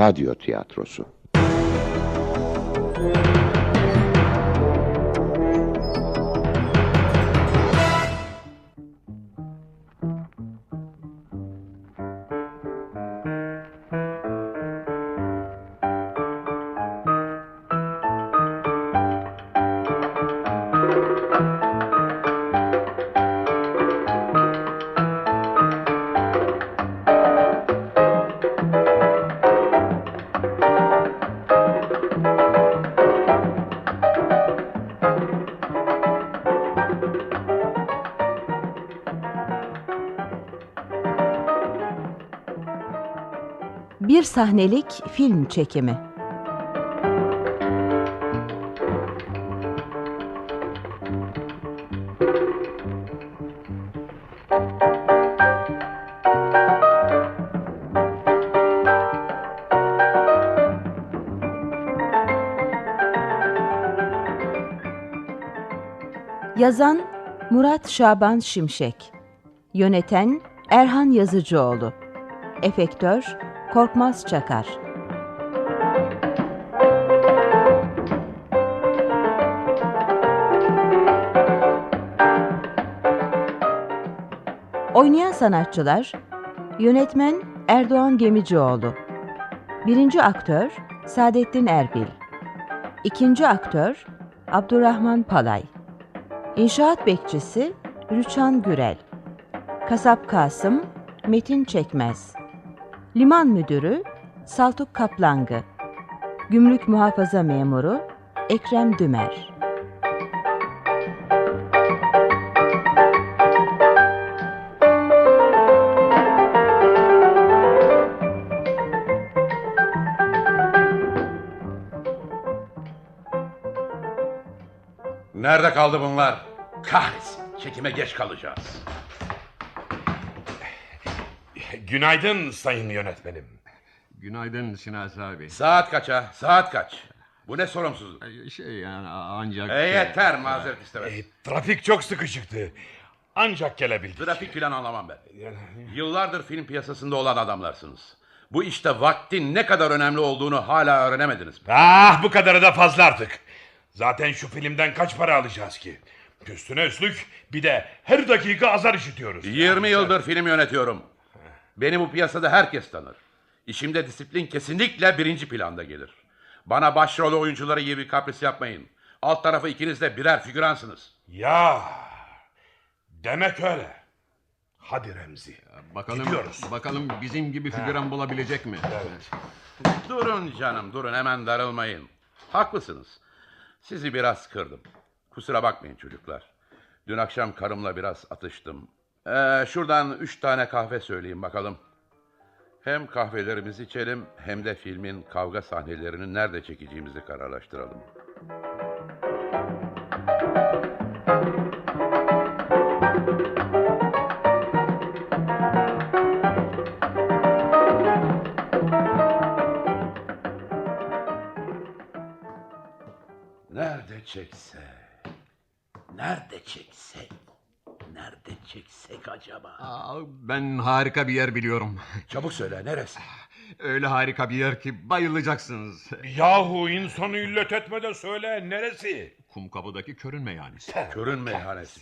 radyo tiyatrosu. Bir sahnelik film çekimi. Yazan Murat Şaban Şimşek Yöneten Erhan Yazıcıoğlu Efektör Korkmaz Çakar. Oynayan sanatçılar Yönetmen Erdoğan Gemicioğlu. Birinci aktör Saadettin Erbil. İkinci aktör Abdurrahman Palay. İnşaat bekçisi Rüçhan Gürel. Kasap Kasım Metin Çekmez Liman Müdürü Saltuk Kaplangı Gümrük Muhafaza Memuru Ekrem Dümer Nerede kaldı bunlar? Kahretsin. Çekime geç kalacağız. Günaydın sayın yönetmenim. Günaydın Şinasi abi. Saat kaça? Saat kaç? Bu ne sorumsuzluk? Şey yani ancak... E yeter mazeret istemez. E, trafik çok sıkışıktı. Ancak gelebildik. Trafik filan anlamam ben. Yıllardır film piyasasında olan adamlarsınız. Bu işte vaktin ne kadar önemli olduğunu hala öğrenemediniz? Ah bu kadarı da fazla artık. Zaten şu filmden kaç para alacağız ki? Üstüne üstlük bir de her dakika azar işitiyoruz. 20 yıldır film yönetiyorum. Beni bu piyasada herkes tanır. İşimde disiplin kesinlikle birinci planda gelir. Bana başrol oyuncuları gibi kapris yapmayın. Alt tarafı ikiniz de birer figüransınız. Ya demek öyle. Hadi Remzi. Bakalım, Gidiyoruz. bakalım bizim gibi figüran bulabilecek mi? Evet. Durun canım durun hemen darılmayın. Haklısınız. Sizi biraz kırdım. Kusura bakmayın çocuklar. Dün akşam karımla biraz atıştım. Ee, şuradan üç tane kahve söyleyin bakalım. Hem kahvelerimizi içelim hem de filmin kavga sahnelerini nerede çekeceğimizi kararlaştıralım. Nerede çeksek? Nerede çeksek? Nerede çeksek acaba? Aa, ben harika bir yer biliyorum. Çabuk söyle neresi? Öyle harika bir yer ki bayılacaksınız. Yahu insanı illet etmeden söyle neresi? Kumkapı'daki körün meyhanesi. Körün meyhanesi.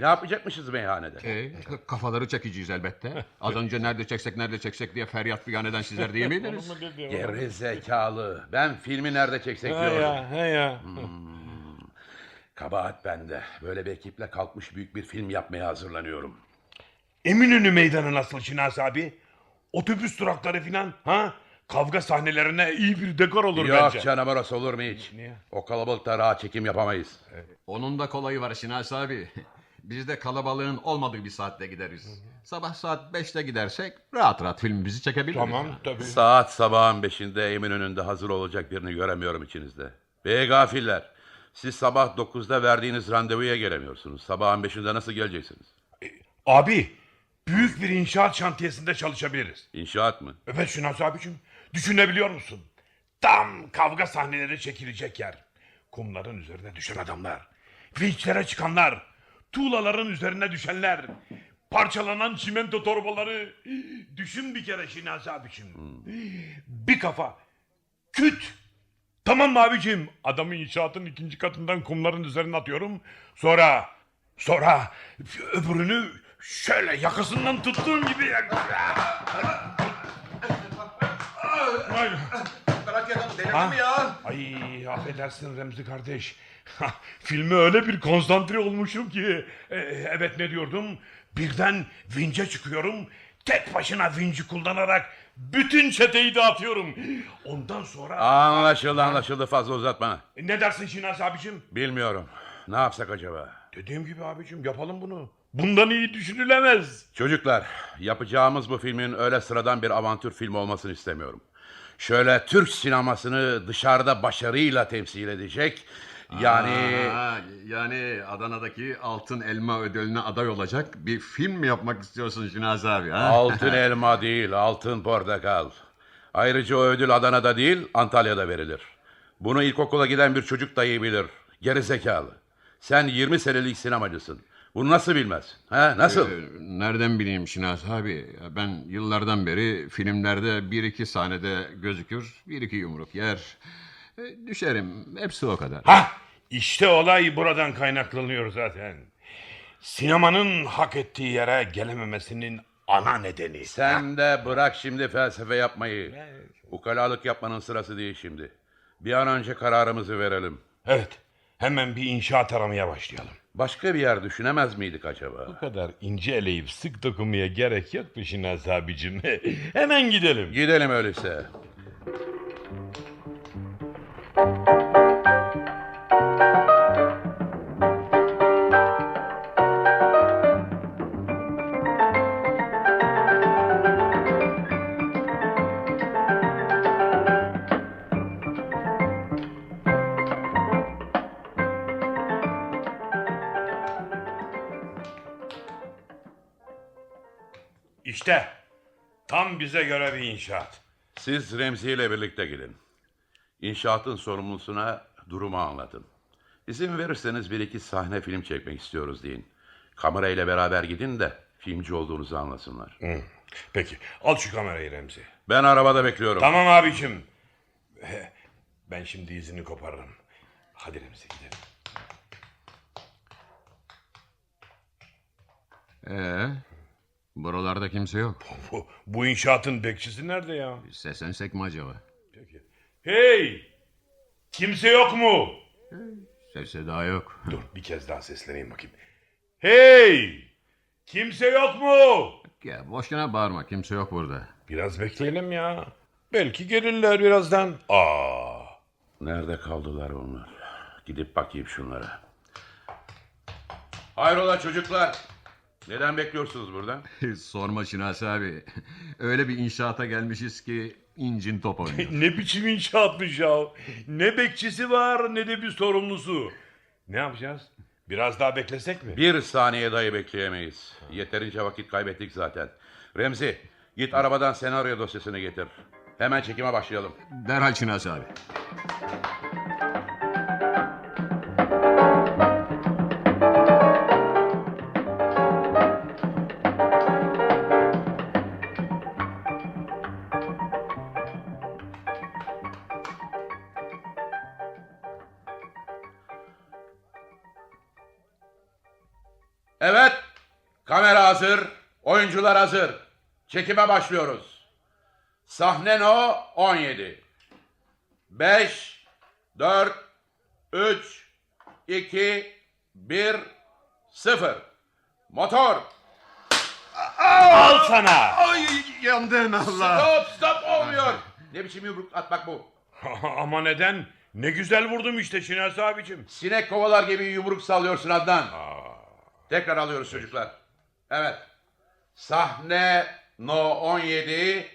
Ne yapacakmışız meyhanede? E, kafaları çekeceğiz elbette. Az önce nerede çeksek nerede çeksek diye feryat figan eden sizler değil miydiniz? Geri zekalı. Ben filmi nerede çeksek He diyorum. ya, he ya. Kabahat bende. Böyle bir ekiple kalkmış büyük bir film yapmaya hazırlanıyorum. Eminönü meydanı nasıl Şinas abi? Otobüs durakları filan ha? Kavga sahnelerine iyi bir dekor olur Yok bence. canım orası olur mu hiç? Niye? O kalabalıkta rahat çekim yapamayız. Onun da kolayı var Şinasi abi. Biz de kalabalığın olmadığı bir saatte gideriz. Sabah saat 5'te gidersek rahat rahat filmimizi çekebiliriz. Tamam tabii. Saat sabahın beşinde Eminönü'nde hazır olacak birini göremiyorum içinizde. Bey gafiller. Siz sabah 9'da verdiğiniz randevuya gelemiyorsunuz. Sabahın beşinde nasıl geleceksiniz? Abi büyük bir inşaat şantiyesinde çalışabiliriz. İnşaat mı? Evet Şinas abicim düşünebiliyor musun? Tam kavga sahneleri çekilecek yer. Kumların üzerine düşen adamlar. Vinçlere çıkanlar. Tuğlaların üzerine düşenler. Parçalanan çimento torbaları. Düşün bir kere Şinasi abicim. Bir kafa. Küt. Tamam mı abicim? Adamı inşaatın ikinci katından kumların üzerine atıyorum. Sonra, sonra öbürünü şöyle yakasından tuttuğum gibi... Ay. Bırak yakamı delirdin Ha? mi ya? Ay affedersin Remzi kardeş. Filme öyle bir konsantre olmuşum ki. E, evet ne diyordum? Birden vince çıkıyorum. Tek başına vinci kullanarak bütün çeteyi dağıtıyorum. Ondan sonra... Anlaşıldı anlaşıldı fazla uzatma. Ne dersin Şinas abicim? Bilmiyorum. Ne yapsak acaba? Dediğim gibi abicim yapalım bunu. Bundan iyi düşünülemez. Çocuklar, yapacağımız bu filmin öyle sıradan bir avantür film olmasını istemiyorum. Şöyle Türk sinemasını dışarıda başarıyla temsil edecek. Yani Aa, yani Adana'daki Altın Elma ödülüne aday olacak bir film mi yapmak istiyorsun Şinasi abi? Ha? altın elma değil, altın portakal. Ayrıca o ödül Adana'da değil, Antalya'da verilir. Bunu ilkokula giden bir çocuk dahi bilir. Geri zekalı. Sen 20 senelik sinemacısın. Bunu nasıl bilmezsin? Ha, nasıl? Ee, Nereden bileyim Şinasi abi? Ya Ben yıllardan beri filmlerde bir iki sahnede gözükür, bir iki yumruk yer. E, Düşerim, hepsi o kadar. Ha işte olay buradan kaynaklanıyor zaten. Sinemanın hak ettiği yere gelememesinin ana nedeni. Sen de bırak şimdi felsefe yapmayı. Ukalalık yapmanın sırası değil şimdi. Bir an önce kararımızı verelim. Evet hemen bir inşaat aramaya başlayalım. Başka bir yer düşünemez miydik acaba? Bu kadar ince eleyip sık dokunmaya gerek yok mu Şinaz abicim? Hemen gidelim. Gidelim öyleyse. Tam bize göre bir inşaat. Siz Remzi ile birlikte gidin. İnşaatın sorumlusuna durumu anlatın. İzin verirseniz bir iki sahne film çekmek istiyoruz deyin. Kamerayla beraber gidin de filmci olduğunuzu anlasınlar. Hı. Peki al şu kamerayı Remzi. Ben arabada bekliyorum. Tamam abicim. Ben şimdi izini koparırım. Hadi Remzi gidelim. Ee, buralarda kimse yok. Bu, bu inşaatın bekçisi nerede ya? Seslensek mi acaba? Peki. Hey! Kimse yok mu? Ses daha yok. Dur bir kez daha sesleneyim bakayım. Hey! Kimse yok mu? Ya boşuna bağırma, kimse yok burada. Biraz bekleyelim ya. Belki gelirler birazdan. Aa! Nerede kaldılar onlar? Gidip bakayım şunlara. Hayrola çocuklar? Neden bekliyorsunuz burada? Sorma Şinasi abi. Öyle bir inşaata gelmişiz ki incin top oynuyor. Ne biçim inşaatmış ya. Ne bekçisi var ne de bir sorumlusu. Ne yapacağız? Biraz daha beklesek mi? Bir saniye dahi bekleyemeyiz. Yeterince vakit kaybettik zaten. Remzi, git arabadan senaryo dosyasını getir. Hemen çekime başlayalım. Derhal Şinasi abi. Hazır, oyuncular hazır. Çekime başlıyoruz. Sahne no 17. 5, 4, 3, 2, 1, 0. Motor. Al sana! Ay yandın Allah. Stop stop olmuyor. Ne biçim yumruk atmak bu? Ama neden? Ne güzel vurdum işte Şinasi abicim. Sinek kovalar gibi yumruk sallıyorsun Adnan. Tekrar alıyoruz çocuklar. Evet. Sahne no 17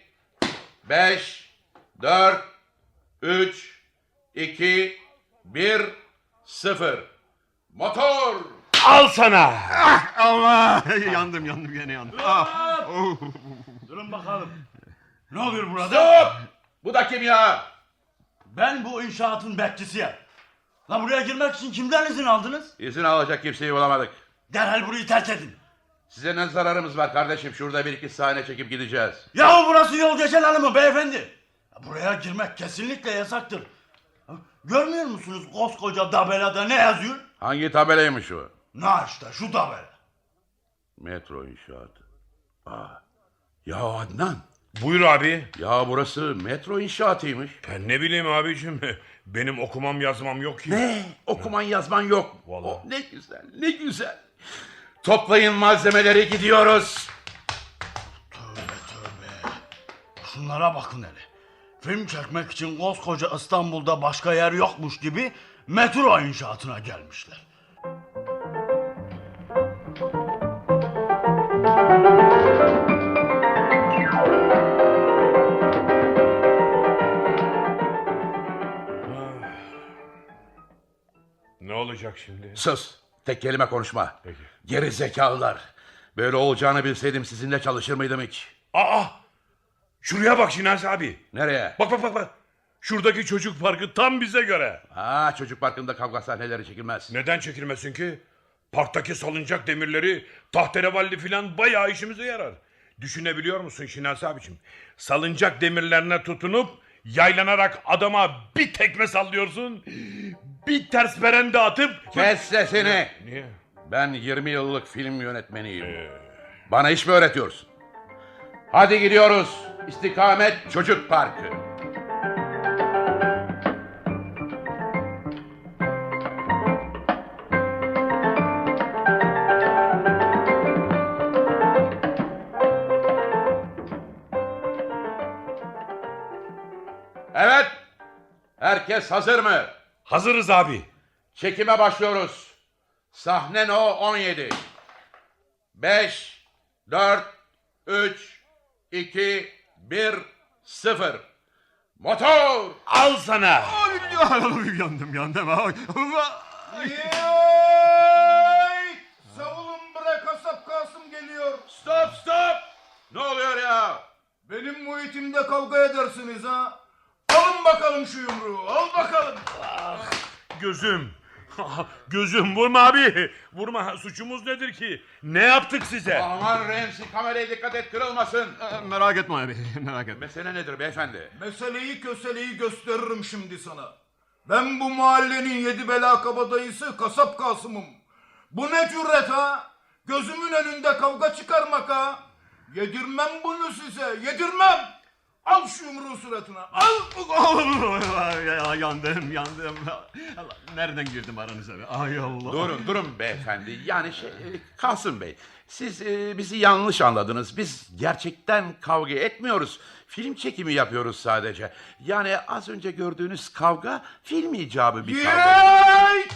5 4 3 2 1 0 Motor! Al sana! Allah. yandım yandım gene yandım. Ah. Oh. Durun bakalım. Ne oluyor burada? Stop! Bu da kim ya? Ben bu inşaatın bekçisiyim. La buraya girmek için kimden izin aldınız? İzin alacak kimseyi bulamadık. Derhal burayı terk edin. Size ne zararımız var kardeşim? Şurada bir iki sahne çekip gideceğiz. Yahu burası yol geçen hanımı beyefendi. Buraya girmek kesinlikle yasaktır. Görmüyor musunuz koskoca tabelada ne yazıyor? Hangi tabelaymış o? Na işte şu tabela. Metro inşaatı. Aa, ya Adnan. Buyur abi. Ya burası metro inşaatıymış. Ben ne bileyim abicim. Benim okumam yazmam yok ki. Ne? Okuman yazman yok. Vallahi. Oh, ne güzel, ne güzel. Toplayın malzemeleri gidiyoruz. Şunlara bakın hele. Film çekmek için koskoca İstanbul'da başka yer yokmuş gibi metro inşaatına gelmişler. Ne olacak şimdi? Sus. Tek kelime konuşma. Peki. Geri zekalılar. Böyle olacağını bilseydim sizinle çalışır mıydım hiç? Aa! Şuraya bak Şinasi abi. Nereye? Bak bak bak bak. Şuradaki çocuk parkı tam bize göre. Ha çocuk parkında kavga sahneleri çekilmez. Neden çekilmesin ki? Parktaki salıncak demirleri, tahterevalli filan bayağı işimize yarar. Düşünebiliyor musun Şinasi abicim? Salıncak demirlerine tutunup yaylanarak adama bir tekme sallıyorsun. Bir ters berende atıp... Kes sesini. Niye? Ben 20 yıllık film yönetmeniyim. Bana iş mi öğretiyorsun? Hadi gidiyoruz. İstikamet Çocuk Parkı. Herkes hazır mı? Hazırız abi. Çekime başlıyoruz. Sahne no 17. 5, 4, 3, 2, 1, 0. Motor! Al sana. yandım yandım. Ay. Yey! Savulun bre kasap Kasım geliyor. Stop stop! Ne oluyor ya? Benim muhitimde kavga edersiniz ha. Alın bakalım şu yumruğu. Al bakalım. Gözüm. Gözüm vurma abi. Vurma. Suçumuz nedir ki? Ne yaptık size? Aman Remzi kameraya dikkat et kırılmasın. merak etme abi merak etme. Mesele nedir beyefendi? Meseleyi köseleyi gösteririm şimdi sana. Ben bu mahallenin yedi bela kabadayısı kasap Kasım'ım. Bu ne cüret ha? Gözümün önünde kavga çıkarmak ha? Yedirmem bunu size. Yedirmem. Al şu yumruğu suratına. Al. ya, yandım yandım. Allah, Nereden girdim aranıza be? Ay Allah. Durun durun beyefendi. Yani şey Kasım Bey. Siz e, bizi yanlış anladınız. Biz gerçekten kavga etmiyoruz. Film çekimi yapıyoruz sadece. Yani az önce gördüğünüz kavga film icabı bir kavga. Yey!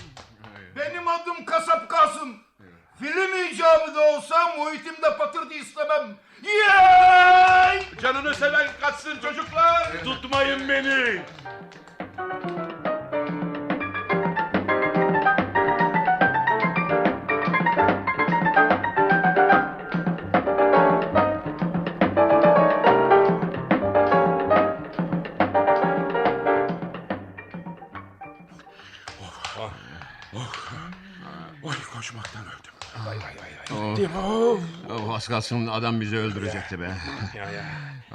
Kalsın adam bizi öldürecekti be. Ya ya.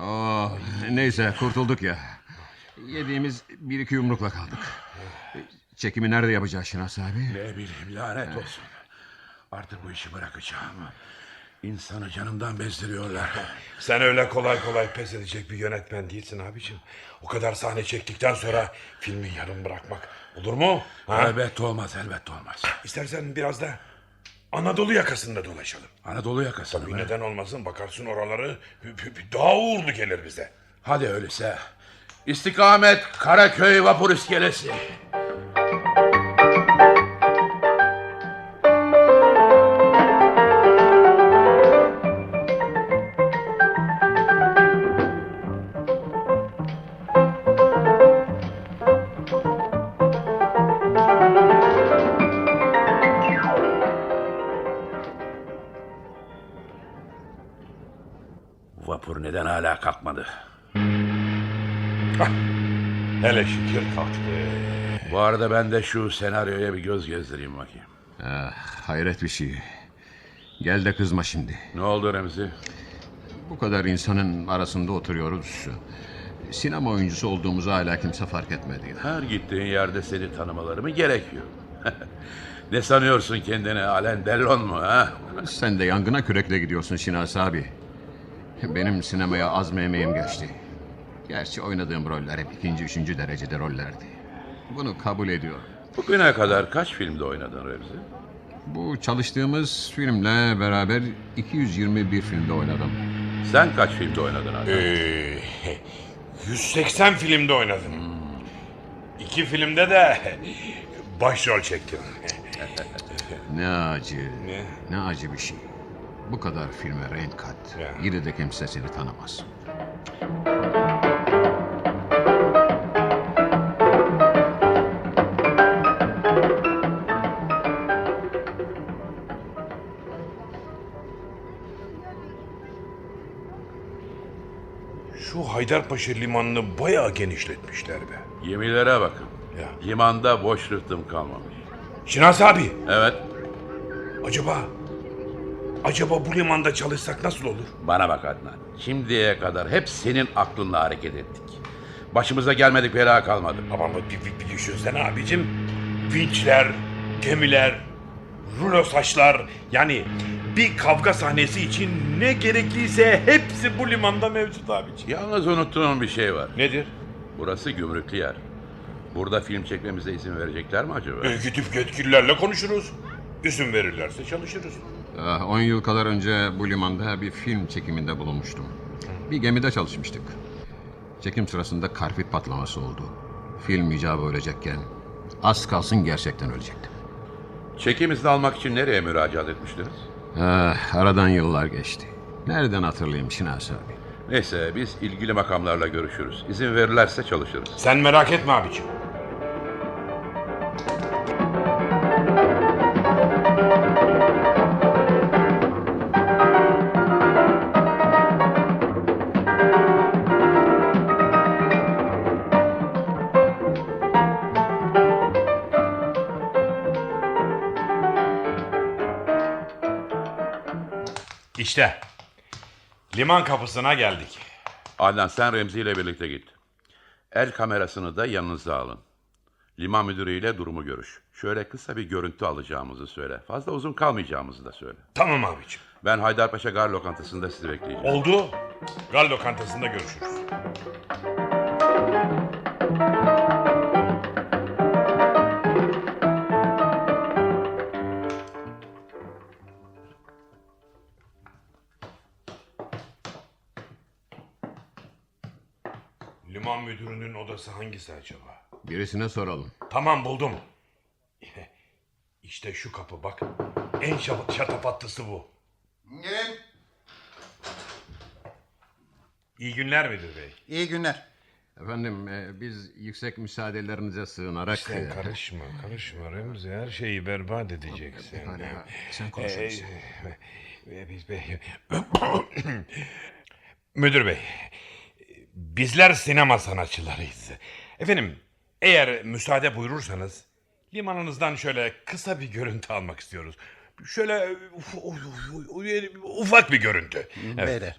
Oh, neyse kurtulduk ya. Yediğimiz bir iki yumrukla kaldık. Çekimi nerede yapacağız Şinas abi? Ne bileyim lanet olsun. Artık bu işi bırakacağım. İnsanı canından bezdiriyorlar. Sen öyle kolay kolay pes edecek bir yönetmen değilsin abicim. O kadar sahne çektikten sonra filmi yarım bırakmak olur mu? Ha? Elbette olmaz elbette olmaz. İstersen biraz da Anadolu yakasında dolaşalım. Anadolu yakasını Bir mı? neden olmasın bakarsın oraları daha uğurlu gelir bize. Hadi öyleyse. İstikamet Karaköy vapur iskelesi. Neden hala kalkmadı? Hele şükür kalktı. Bu arada ben de şu senaryoya bir göz gezdireyim bakayım. Ah, hayret bir şey. Gel de kızma şimdi. Ne oldu Remzi? Bu kadar insanın arasında oturuyoruz. Sinema oyuncusu olduğumuzu hala kimse fark etmedi. Her gittiğin yerde seni tanımaları mı gerekiyor? ne sanıyorsun kendini Alen Dellon mu ha? Sen de yangına kürekle gidiyorsun Şinas abi. Benim sinemaya az emeğim geçti. Gerçi oynadığım roller hep ikinci, üçüncü derecede rollerdi. Bunu kabul ediyorum. Bugüne kadar kaç filmde oynadın Remzi? Bu çalıştığımız filmle beraber 221 filmde oynadım. Sen kaç filmde oynadın abi? Ee, 180 filmde oynadım. İki filmde de başrol çektim. Ne acı, Ne? ne acı bir şey. Bu kadar filme renk kat. Ya. Yine de kimse seni tanımaz. Şu Haydarpaşa limanını bayağı genişletmişler be. Gemilere bakın. Ya. Limanda boş rıhtım kalmamış. Şinas abi, Evet, acaba acaba bu limanda çalışsak nasıl olur? bana bak Adnan. Şimdiye kadar hep senin aklınla hareket ettik. Başımıza gelmedik bela kalmadı. Ama bir, bir, bir düşünsene abicim. Vinçler, gemiler, rulo saçlar yani bir kavga sahnesi için ne gerekliyse hepsi bu limanda mevcut abicim. Yalnız unuttuğum bir şey var. Nedir? Burası gümrüklü yer. Burada film çekmemize izin verecekler mi acaba? E, gidip yetkililerle konuşuruz. İzin verirlerse çalışırız. 10 yıl kadar önce bu limanda bir film çekiminde bulunmuştum. Bir gemide çalışmıştık. Çekim sırasında karpit patlaması oldu. Film icabı ölecekken az kalsın gerçekten ölecektim. Çekim izni almak için nereye müracaat etmiştiniz? Ah, aradan yıllar geçti. Nereden hatırlayayım Şinas abi? Neyse biz ilgili makamlarla görüşürüz. İzin verirlerse çalışırız. Sen merak etme abicim. İşte liman kapısına geldik. Adnan sen Remzi ile birlikte git. El kamerasını da yanınıza alın. Liman müdürüyle durumu görüş. Şöyle kısa bir görüntü alacağımızı söyle. Fazla uzun kalmayacağımızı da söyle. Tamam abicim. Ben Haydarpaşa Gar Lokantası'nda sizi bekleyeceğim. Oldu. Gal lokantasında görüşürüz. Odası hangisi acaba? Birisine soralım. Tamam buldum. İşte şu kapı bak. En şatafatlısı bu. Gelin. İyi günler müdür bey. İyi günler. Efendim e, biz yüksek müsaadelerinize sığınarak... Sen e, karışma, karışma Remzi. Her şeyi berbat edeceksin. Pekala, sen konuşursun. Ee, e, biz bey... Müdür bey, bizler sinema sanatçılarıyız. Efendim, eğer müsaade buyurursanız... ...limanınızdan şöyle kısa bir görüntü almak istiyoruz. Şöyle uf- uf- uf- ufak bir görüntü. Evet. Beyler.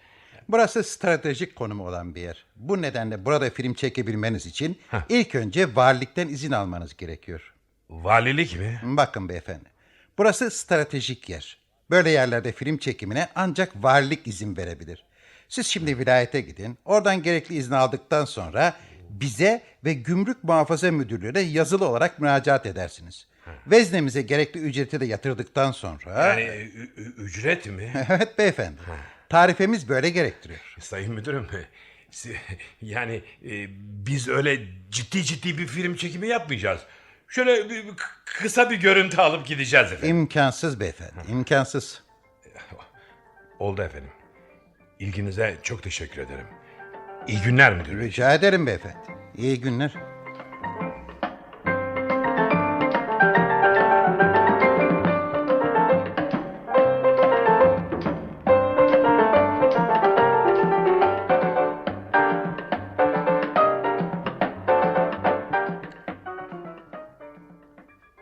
Burası stratejik konumu olan bir yer. Bu nedenle burada film çekebilmeniz için ilk önce valilikten izin almanız gerekiyor. Valilik mi? Bakın beyefendi. Burası stratejik yer. Böyle yerlerde film çekimine ancak valilik izin verebilir. Siz şimdi vilayete gidin. Oradan gerekli izni aldıktan sonra bize ve Gümrük Muhafaza Müdürlüğü'ne yazılı olarak müracaat edersiniz. Veznemize gerekli ücreti de yatırdıktan sonra... Yani ü- ü- ücret mi? evet beyefendi. Tarifemiz böyle gerektiriyor. Sayın müdürüm, yani e, biz öyle ciddi ciddi bir film çekimi yapmayacağız. Şöyle bir- bir kısa bir görüntü alıp gideceğiz efendim. İmkansız beyefendi, imkansız. Oldu efendim. İlginize çok teşekkür ederim. İyi günler müdür bey. Rica ederim beyefendi. İyi günler.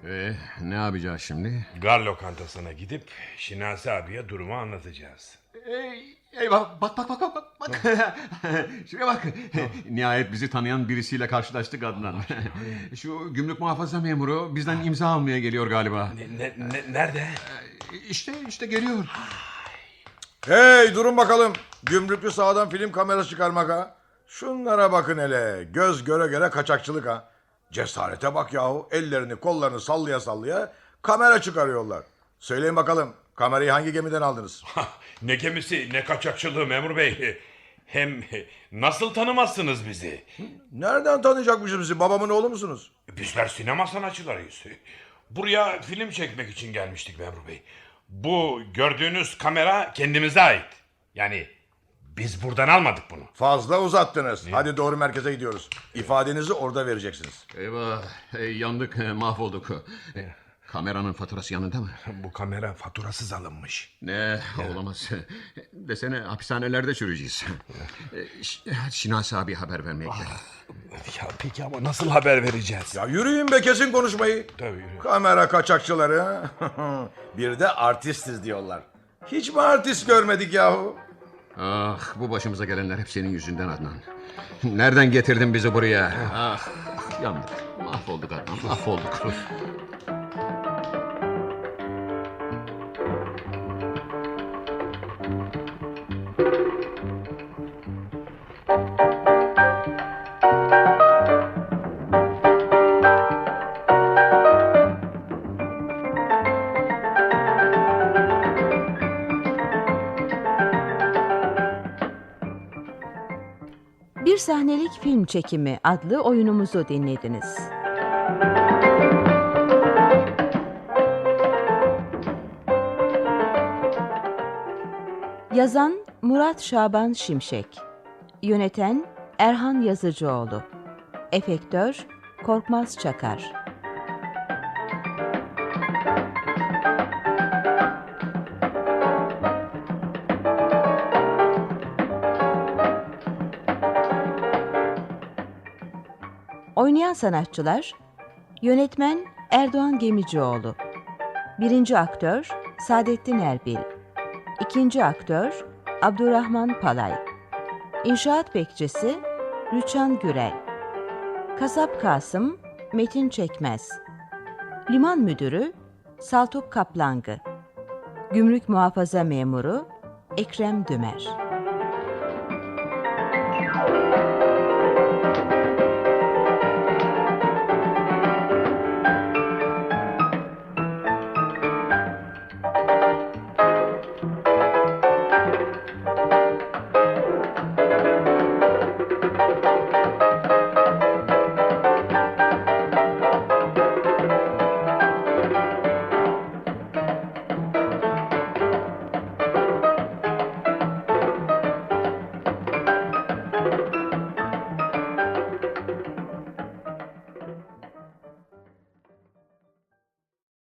E, ne yapacağız? yapacağız şimdi? Gar lokantasına gidip Şinasi abiye durumu anlatacağız. Ey, eyvah bak bak bak bak bak. bak. Şuraya bak. Nihayet bizi tanıyan birisiyle karşılaştık Adnan. Şu gümrük muhafaza memuru bizden imza almaya geliyor galiba. Ne, ne- nerede? İşte işte geliyor. Hey durun bakalım. Gümrüklü sağdan film kamerası çıkarmak ha. Şunlara bakın hele. Göz göre göre kaçakçılık ha. Cesarete bak yahu. Ellerini kollarını sallaya sallaya kamera çıkarıyorlar. Söyleyin bakalım kamerayı hangi gemiden aldınız? ne gemisi ne kaçakçılığı memur bey. Hem nasıl tanımazsınız bizi? Nereden tanıyacakmışız bizi? Babamın oğlu musunuz? Bizler sinema sanatçılarıyız. Buraya film çekmek için gelmiştik memur bey. Bu gördüğünüz kamera kendimize ait. Yani biz buradan almadık bunu. Fazla uzattınız. Hadi doğru merkeze gidiyoruz. İfadenizi orada vereceksiniz. Eyvah ey, yandık mahvolduk. Kameranın faturası yanında mı? Bu kamera faturasız alınmış. Ne olamaz. Desene hapishanelerde çürüyeceğiz. Ş- Şinasi abi haber vermeye gidelim. Ya peki ama nasıl haber vereceğiz? Ya yürüyün be kesin konuşmayı. Tabii yürü. Kamera kaçakçıları. Bir de artistiz diyorlar. Hiç mi artist görmedik yahu? Ah bu başımıza gelenler hep senin yüzünden Adnan. Nereden getirdin bizi buraya? Ah yandık. Mahvolduk Adnan mahvolduk. Film Çekimi adlı oyunumuzu dinlediniz. Yazan Murat Şaban Şimşek. Yöneten Erhan Yazıcıoğlu. Efektör Korkmaz Çakar Oynayan sanatçılar Yönetmen Erdoğan Gemicioğlu. Birinci aktör Saadettin Erbil. İkinci aktör Abdurrahman Palay. İnşaat bekçisi Rüçhan Gürel. Kasap Kasım Metin Çekmez. Liman müdürü Saltuk Kaplangı Gümrük muhafaza memuru Ekrem Dümer